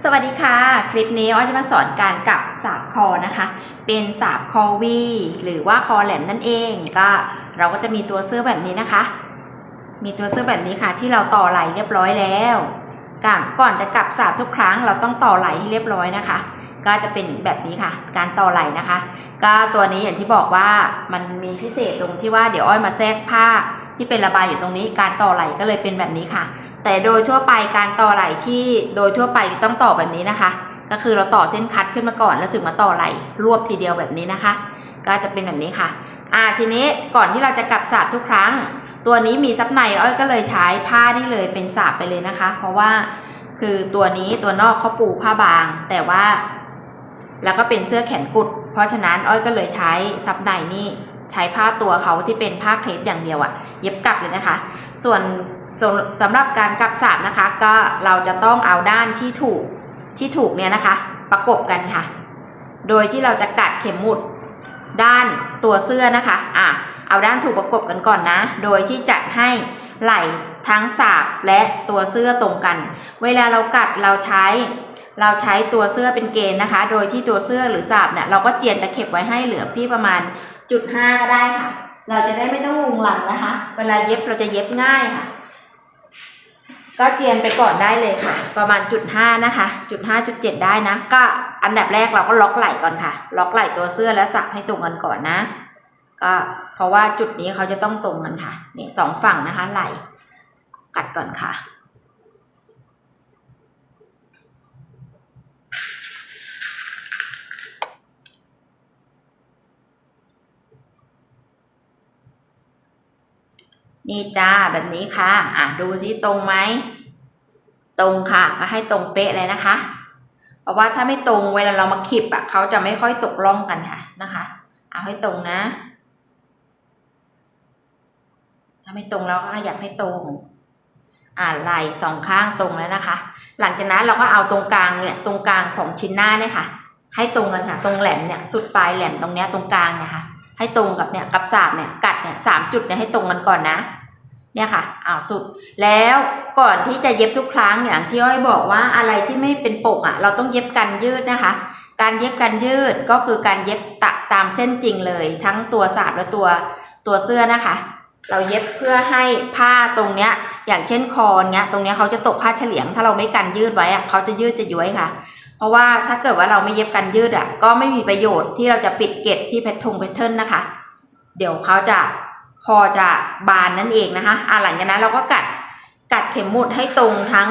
สวัสดีค่ะ คลิปนี้อ้อยจะมาสอนการกลับสาบคอนะคะ เป็นสาบคอวีหรือว่าคอแหลมนั่นเองก็เราก็จะมีตัวเสื้อแบบนี้นะคะ มีตัวเสื้อแบบนี้ค่ะ ที่เราต่อไหลเรียบร้อยแล้วก่อนก่อนจะกลับสาบทุกครั้ง เราต้องต่อไหลให้เรียบร้อยนะคะ ก็จะเป็นแบบนี้ค่ะ การต่อไหลนะคะ ก็ตัวนี้อย่างที่บอกว่ามันมีพิเศษตรงที่ว่าเดี๋ยวอ้อยมาแทรกผ้า ที่เป็นระบายอยู่ตรงนี้การต่อไหลก็เลยเป็นแบบนี้ค่ะ แต่โดยทั่วไปการต่อไหลที่โดยทั่วไปต้องต่อแบบนี้นะคะ ก็คือเราต่อเส้นคัดขึ้นมาก่อนแล้วถึงมาต่อไหลรวบทีเดียวแบบนี้นะคะ ก็จะเป็นแบบนี้ค่ะ อ่าทีนี้ก่อนที่เราจะกลับสาบทุกครั้ง ตัวนี้มีซับในอ้อยก็เลยใช้ผ้านี่เลยเป็นสาบไปเลยนะคะ เพราะว่าคือตัวนี้ตัวนอกเขาปูผ้าบาง แต่ว่า แล้วก็เป็นเสื้อแขนกุด เพราะฉะนั้นอ้อยก็เลยใช้ซับในนี่ ใช้ผ้าตัวเขาที่เป็นผ้าเครปอย่างเดียวอะเย็บกลับเลยนะคะ ส่วนสำสำหรับการกลับสาบนะคะ ก็เราจะต้องเอาด้านที่ถูกที่ถูกเนี่ยนะคะ ประกบกันค่ะ โดยที่เราจะกัดเข็มหมุดด้านตัวเสื้อนะคะอะเอาด้านถูกประกบกันก่อนนะ โดยที่จัดให้ไหล่ทั้งสาบและตัวเสื้อตรงกัน เวลาเรากัดเราใช้เราใช้ตัวเสื้อเป็นเกณฑ์นะคะ โดยที่ตัวเสื้อหรือสาบเนี่ยเราก็เจียนตะเข็บไว้ให้เหลือที่ประมาณจุดห้าก็ได้ค่ะ เราจะได้ไม่ต้องลุงหลังนะคะ เวลาเย็บเราจะเย็บง่ายค่ะ ก็เจียนไปก่อนได้เลยค่ะ ประมาณจุดห้านะคะจุดห้าจุดเจ็ดได้นะ ก็อันดับแรกเราก็ล็อกไหล่ก่อนค่ะ ล็อกไหล่ตัวเสื้อและสับให้ตรงกันก่อนนะ ก็เพราะว่าจุดนี้เขาจะต้องตรงกันค่ะนี่สองฝั่งนะคะไหล่กัดก่อนค่ะ นี่จ้าแบบนี้ค่ะ อะดูซิตรงไหม ตรงค่ะ ก็ให้ตรงเป๊ะเลยนะคะ เพราะว่าถ้าไม่ตรงเวลาเรามาขีบอะเขาจะไม่ค่อยตกล่องกันค่ะนะคะ เอาให้ตรงนะ ถ้าไม่ตรงเราก็ขยับให้ตรงอ่าไหล่สองข้างตรงแล้วนะคะ หลังจากนั้นเราก็เอาตรงกลางเนี่ยตรงกลางของชิ้นหน้าเนี่ยค่ะ ให้ตรงกันค่ะ ตรงแหลมเนี่ยสุดปลายแหลมตรงเนี้ยตรงกลางเนี่ยค่ะ ให้ตรงกับเนี่ยกับสาบเนี่ยกัด เนี่ยสามจุดเนี่ยให้ตรงกันก่อนนะ เนี่ยค่ะอ้าวสุด แล้วก่อนที่จะเย็บทุกครั้งอย่างที่อ้อยบอกว่าอะไรที่ไม่เป็นปกอะ เราต้องเย็บกันยืดนะคะ การเย็บกันยืดก็คือการเย็บตะตามเส้นจริงเลย ทั้งตัวสาบและตัวตัวเสื้อนะคะ เราเย็บเพื่อให้ผ้าตรงเนี้ย อย่างเช่นคอเนี้ย ตรงเนี้ยเขาจะตกผ้าเฉลียง ถ้าเราไม่กันยืดไว้อะเขาจะยืดจะย้วยค่ะเพราะว่าถ้าเกิดว่าเราไม่เย็บกันยืดอะก็ไม่มีประโยชน์ที่เราจะปิดเกล็ดที่แพททงแพทเทิร์นนะคะ เดี๋ยวเขาจะคอจะบานนั่นเองนะคะอะหลังจากนั้นเราก็กัดกัดเข็มหมุดให้ตรงทั้ง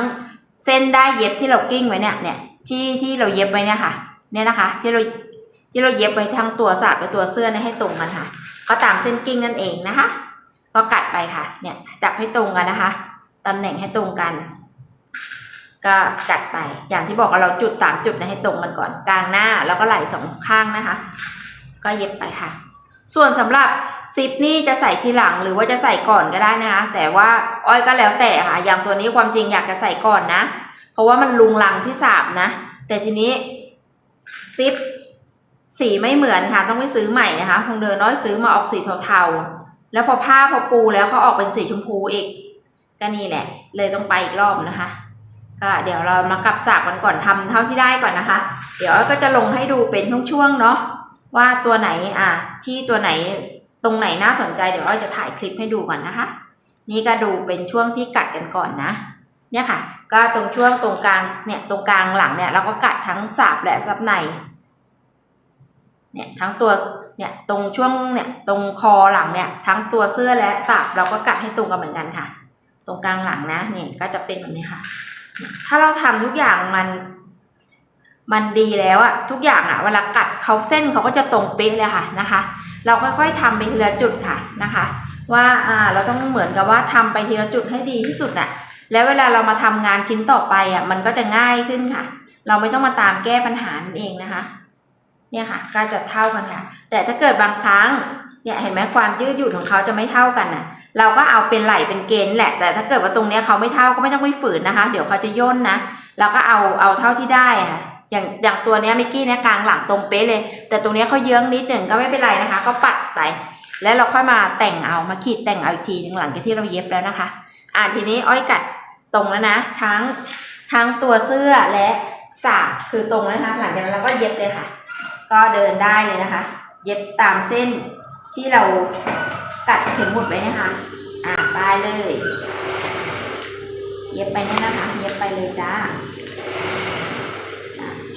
เส้นได้เย็บที่เรากิ้งไว้เนี่ยเนี่ยที่ที่เราเย็บไว้เนี่ยค่ะ เนี่ยนะคะ ที่เราที่เราเย็บไว้ทั้งตัวสาบและตัวเสื้อเนี่ยให้ตรงกันค่ะ ก็ตามเส้นกิ้งนั่นเองนะคะ ก็กัดไปค่ะ เนี่ยจับให้ตรงกันนะคะตำแหน่งให้ตรงกัน ก็กัดไป อย่างที่บอกว่าเราจุดสามจุดนะให้ตรงกันก่อน กลางหน้าแล้วก็ไหล่สองข้างนะคะ ก็เย็บไปค่ะ ส่วนสำหรับซิปนี่จะใส่ทีหลังหรือว่าจะใส่ก่อนก็ได้นะคะ แต่ว่าอ้อยก็แล้วแต่ค่ะ อย่างตัวนี้ความจริงอยากจะใส่ก่อนนะ เพราะว่ามันลุงลังที่สาบนะ แต่ทีนี้ซิปสีไม่เหมือนค่ะ ต้องไปซื้อใหม่นะคะคงเดินน้อยซื้อมาออกสีเทาๆ แล้วพอผ้าพอปูแล้วเขาออกเป็นสีชมพูอีก ก็นี่แหละ เลยต้องไปอีกรอบนะคะ ก็เดี๋ยวเรามากลับสากกันก่อนทำเท่าที่ได้ก่อนนะคะ เดี๋ยวอ้อยก็จะลงให้ดูเป็นช่วงๆเนาะ ว่าตัวไหนอะที่ตัวไหนตรงไหนน่าสนใจเดี๋ยวอ้อยจะถ่ายคลิปให้ดูก่อนนะคะ นี่ก็ดูเป็นช่วงที่กัดกันก่อนนะ เนี่ยค่ะ ก็ตรงช่วงตรงกลางเนี่ยตรงกลางหลังเนี่ยเราก็กัดทั้งสาบและซับในเนี่ยทั้งตัวเนี่ยตรงช่วงเนี่ยตรงคอหลังเนี่ยทั้งตัวเสื้อและสาบเราก็กัดให้ตรงกันเหมือนกันค่ะ ตรงกลางหลังนะนี่ก็จะเป็นแบบนี้ค่ะ ถ้าเราทำทุกอย่างมัน มันดีแล้วอะทุกอย่างอะเวลากัดเขาเส้นเขาก็จะตรงเป๊ะเลยค่ะนะคะ เราค่อยๆทำไปทีละจุดค่ะนะคะ ว่าอ่าเราต้องเหมือนกับว่าทำไปทีละจุดให้ดีที่สุดน่ะแล้วเวลาเรามาทำงานชิ้นต่อไปอะมันก็จะง่ายขึ้นค่ะ เราไม่ต้องมาตามแก้ปัญหานั่นเองนะคะเนี่ยค่ะก็จะเท่ากันค่ะ แต่ถ้าเกิดบางครั้งเนี่ยเห็นไหมความยืดหยุ่นของเขาจะไม่เท่ากันน่ะ เราก็เอาเป็นไหลเป็นเกณฑ์แหละ แต่ถ้าเกิดว่าตรงเนี้ยเขาไม่เท่าก็ไม่ต้องไปฝืนนะคะ เดี๋ยวเขาจะย่นนะเราก็เอาเอาเท่าที่ได้ค่ะ อย่างอย่างตัวเนี้ยมิกกี้เนี่ยกลางหลังตรงเป๊ะเลย แต่ตรงเนี้ยเขาเยื้องนิดหนึ่งก็ไม่เป็นไรนะคะ ก็ปัดไป แล้วเราค่อยมาแต่งเอามาขีดแต่งเอาอีกทีหนึ่งหลังจากที่เราเย็บแล้วนะคะ อ่าทีนี้อ้อยกัดตรงแล้วนะ ทั้งทั้งตัวเสื้อและสามคือตรงแล้วนะคะ หลังจากนั้นเราก็เย็บเลยค่ะ ก็เดินได้เลยนะคะ เย็บตามเส้นที่เรากัดเข็มหมุดไว้นะคะ อ่าไปเลย เย็บไปนี่นะคะ เย็บไปเลยจ้า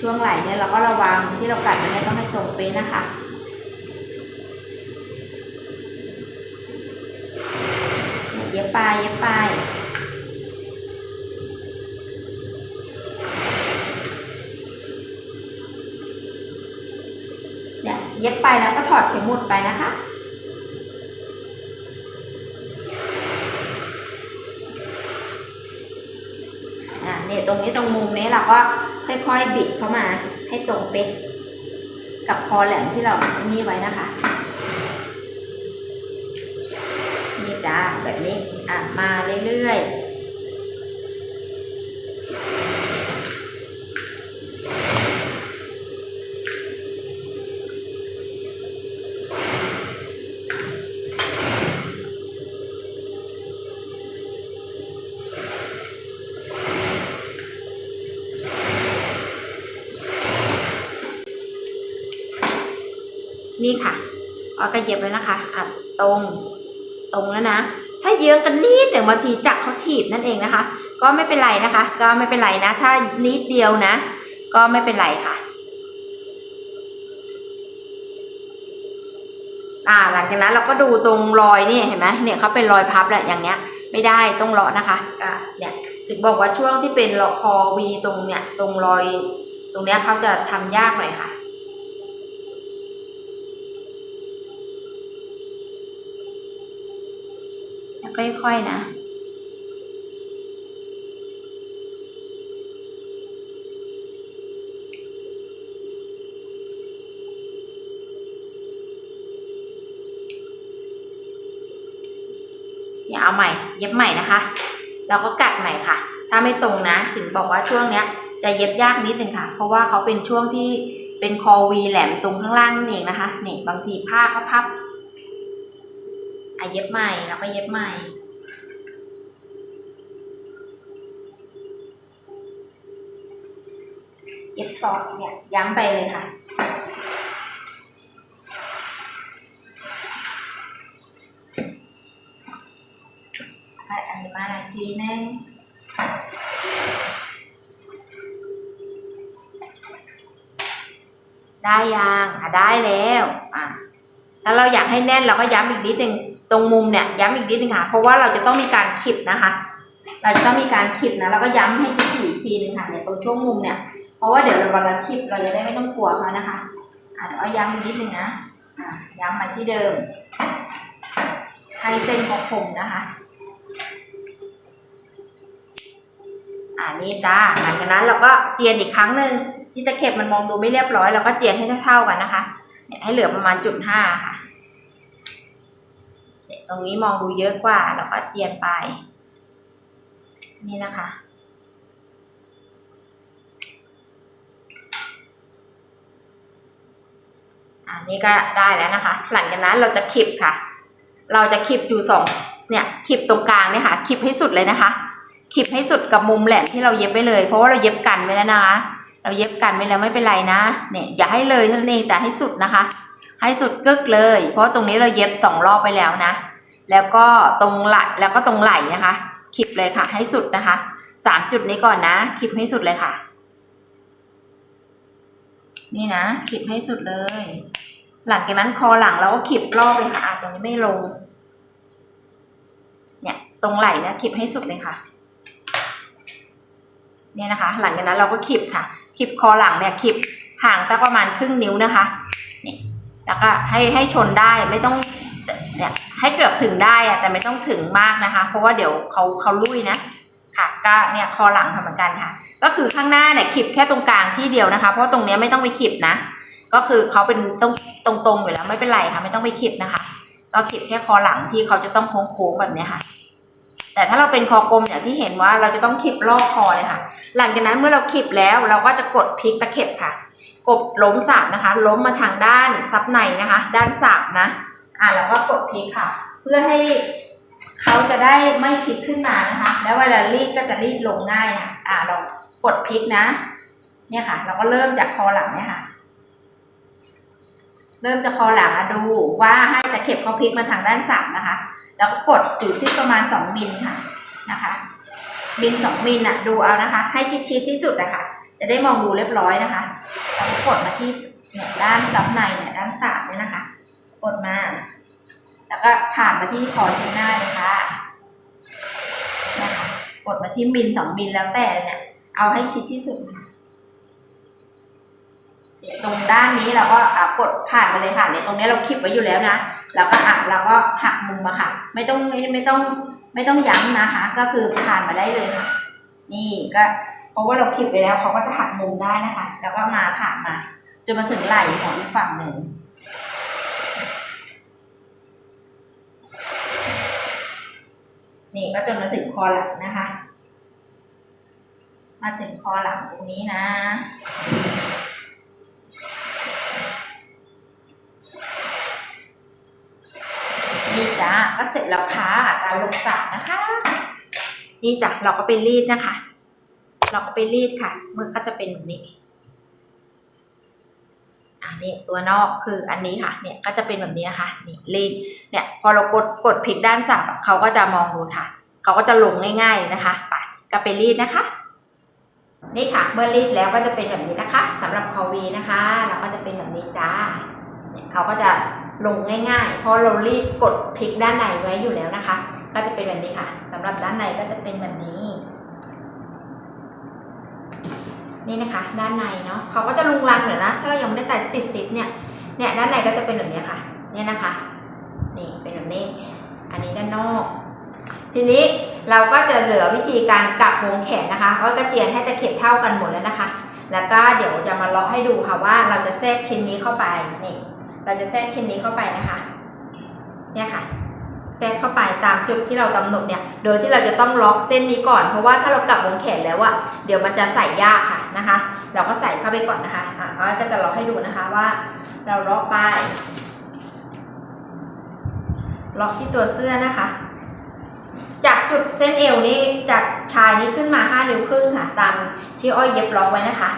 ช่วงไหล่เนี่ยเราก็ระวังที่เรากัดมันเนี่ยต้องให้ตรงเป๊ะนะคะเย็บไปเย็บไปเนี่ยเย็บไปแล้วก็ถอดเข็มหมุดไปนะคะ อ่าเนี่ยตรงนี้ตรงมุมนี้เราก็ค่ อยๆ บิดเข้ามาให้ตรงเป๊ะกับคอแหลมที่เรานี่ไว้นะคะ นี่จ้าแบบนี้อะมาเรื่อยๆ นี่ค่ะเอาก็เย็บแล้วนะคะอะตรงตรงแล้วนะ ถ้าเยื้องกันนิดหนึ่งบางทีจักเขาถีบนั่นเองนะคะ ก็ไม่เป็นไรนะคะ ก็ไม่เป็นไรนะ ถ้านิดเดียวนะ ก็ไม่เป็นไรค่ะอ่าหลังจากนั้นเราก็ดูตรงรอยนี่เห็นไหมเนี่ยเขาเป็นรอยพับแหละอย่างเงี้ย ไม่ได้ต้องเลาะนะคะก็เนี่ยถึงบอกว่าช่วงที่เป็นคอวีตรงเนี่ยตรงรอย ตรงเนี้ยเขาจะทำยากหน่อยค่ะ ค่อยๆนะอย่าเอาใหม่ เย็บใหม่นะคะ เราก็กัดใหม่ค่ะ ถ้าไม่ตรงนะ ถึงบอกว่าช่วงเนี้ย จะเย็บยากนิดนึงค่ะ เพราะว่าเขาเป็นช่วงที่เป็นคอวีแหลมตรงข้างล่างนั่นเองนะคะนี่บางทีผ้าเขาพับะเย็บใหม่แล้วก็เย็บใหม่เย็บซอสเนี่ยย้ำไปเลยค่ะให้อันนี้มาอีกทีนึงได้ยังอะได้แล้ว อะถ้าเราอยากให้แน่นเราก็ย้ำอีกนิดนึง ตรงมุมเนี่ยย้ำอีกนิดนึงค่ะ เพราะว่าเราจะต้องมีการขีบนะคะ เราจะต้องมีการขีบนะเราก็ย้ำให้ถี่อีกทีนึงค่ะเนี่ยตรงช่วงมุมเนี่ยเพราะว่าเดี๋ยวเราเวลาขีบเราจะได้ไม่ต้องกลัวเขานะคะอะเดี๋ยวเอาย้ำอีกนิดนึงนะอะย้ำมาที่เดิมให้เส้นเขาคมนะคะอ่านี่จ้าหลังจากนั้นเราก็เจียนอีกครั้งหนึ่งที่ตะเข็บมันมองดูไม่เรียบร้อยเราก็เจียนให้เท่าๆกันนะคะเนี่ยให้เหลือประมาณจุดห้าค่ะ ตรงนี้มองดูเยอะกว่า แล้วก็เจียนไป นี่นะคะ อันนี้ก็ได้แล้วนะคะ หลังจากนั้นเราจะขีบค่ะ เราจะขีบอยู่สองเนี่ยขีบตรงกลางเนี่ยค่ะขีบให้สุดเลยนะคะขีบให้สุดกับมุมแหลมที่เราเย็บไปเลย เพราะว่าเราเย็บกันไว้แล้วนะคะ เราเย็บกันไว้แล้วไม่เป็นไรนะเนี่ยอย่าให้เลยเท่านั้นเองแต่ให้สุดนะคะ ให้สุดกึกเลย เพราะตรงนี้เราเย็บสองรอบไปแล้วนะ แล้วก็ตรงไหลแล้วก็ตรงไหล่นะคะขีบเลยค่ะ ให้สุดนะคะสามจุดนี้ก่อนนะขีบให้สุดเลยค่ะ นี่นะขีบให้สุดเลย หลังจากนั้นคอหลังเราก็ขีบรอบเลยค่ะอะตรงนี้ไม่ลง เนี่ยตรงไหล่เนี่ยขีบให้สุดเลยค่ะ เนี่ยนะคะ หลังจากนั้นเราก็ขีบค่ะขีบคอหลังเนี่ยขีบห่างสักประมาณครึ่งนิ้วนะคะนี่แล้วก็ให้ให้ชนได้ไม่ต้อง เนี่ยให้เกือบถึงได้อะแต่ไม่ต้องถึงมากนะคะ เพราะว่าเดี๋ยวเขาเขาลุยนะค่ะก็เนี่ยคอหลังทำเหมือนกันค่ะ ก็คือข้างหน้าเนี่ยขีบแค่ตรงกลางที่เดียวนะคะ เพราะตรงเนี้ยไม่ต้องไปขีบนะ ก็คือเขาเป็นตรงตรงๆอยู่แล้วไม่เป็นไรค่ะ ไม่ต้องไปขีบนะคะ ก็ขีบแค่คอหลังที่เขาจะต้องโค้งๆแบบเนี้ยค่ะ แต่ถ้าเราเป็นคอกลมอย่างที่เห็นว่าเราจะต้องขีบรอบคอเลยค่ะ หลังจากนั้นเมื่อเราขีบแล้วเราก็จะกดพลิกตะเข็บค่ะ กดล้มสาบนะคะ ล้มมาทางด้านซับในนะคะ ด้านสาบนะ อ่าแล้วก็กดพลิกค่ะ เพื่อให้เขาจะได้ไม่พลิกขึ้นมานะคะ แล้วเวลารีดก็จะรีดลงง่ายค่ะอ่าเรากดพลิกนะ เนี่ยค่ะ เราก็เริ่มจากคอหลังเนี่ยค่ะ เริ่มจากคอหลังอะดูว่าให้ตะเข็บเขาพลิกมาทางด้านสับนะคะ แล้วก็กดอยู่ที่ประมาณสองมิลค่ะนะคะมิลสองมิลอะดูเอานะคะ ให้ชิดๆที่สุดนะคะจะได้มองดูเรียบร้อยนะคะแล้วก็กดมาที่เนี่ยด้านรับในเนี่ยด้านสับเนี่ยนะคะ กดมา ก็ผ่านมาที่คอชิ้นหน้าเลยค่ะนะคะกดมาที่มิลสองมิลแล้วแต่เนี่ย เอาให้ชิดที่สุดเนี่ยตรงด้านนี้เราก็อะกดผ่านไปเลยค่ะเนี่ยตรงนี้เราคลิปไว้อยู่แล้วนะแล้วก็อะเราก็หักมุมมาค่ะ ไม่ต้องไม่ไม่ต้องไม่ต้องย้ำนะคะ ก็คือผ่านมาได้เลยค่ะ นี่ก็เพราะว่าเราคลิปไปแล้วเขาก็จะหักมุมได้นะคะ แล้วก็มาผ่านมาจนมาถึงไหล่ของอีกฝั่งหนึ่ง นี่ก็จนมาถึงคอหลังนะคะ มาถึงคอหลังตรงนี้นะ นี่จ้าก็เสร็จแล้วค่ะการลงสระนะคะ นี่จ้ะเราก็ไปรีดนะคะ เราก็ไปรีดค่ะมือก็จะเป็นแบบนี้ นี่ตัวนอกคืออันนี้ค่ะ เนี่ยก็จะเป็นแบบนี้นะคะนี่รีดเนี่ยพอเรากดกดพลิกด้านสับเขาก็จะมองดูค่ะเขาก็จะลงง่ายๆนะคะไปก็ไปรีดนะคะนี่ค่ะ เมื่อรีดแล้วก็จะเป็นแบบนี้นะคะสำหรับคอวีนะคะ เราก็จะเป็นแบบนี้จ้าเนี่ยเขาก็จะลงง่ายๆ เพราะเรารีดกดพลิกด้านในไว้อยู่แล้วนะคะ ก็จะเป็นแบบนี้ค่ะสำหรับด้านในก็จะเป็นแบบนี้ นี่นะคะ ด้านในเนาะเขาก็จะลุงรังหน่อยนะ ถ้าเรายังไม่ได้แต่ติดซิปเนี่ย เนี่ยด้านในก็จะเป็นแบบนี้ค่ะ เนี่ยนะคะ นี่เป็นแบบนี้ อันนี้ด้านนอก ทีนี้เราก็จะเหลือวิธีการกลับวงแขนนะคะเพราะกระเจียนให้ตะเข็บเท่ากันหมดแล้วนะคะ แล้วก็เดี๋ยวจะมาเลาะให้ดูค่ะว่าเราจะแทรกชิ้นนี้เข้าไป นี่ เราจะแทรกชิ้นนี้เข้าไปนะคะ เนี่ยค่ะ แทรกเข้าไปตามจุดที่เรากำหนดเนี่ย โดยที่เราจะต้องล็อกเส้นนี้ก่อน เพราะว่าถ้าเรากลับวงแขนแล้วอะเดี๋ยวมันจะใส่ยากค่ะนะคะ เราก็ใส่เข้าไปก่อนนะคะอะอ้อยก็จะล็อกให้ดูนะคะว่า เราล็อกไป ล็อกที่ตัวเสื้อนะคะ จากจุดเส้นเอวนี่จากชายนี้ขึ้นมา5นิ้วครึ่งค่ะ ตามที่อ้อยเย็บล็อกไว้นะคะ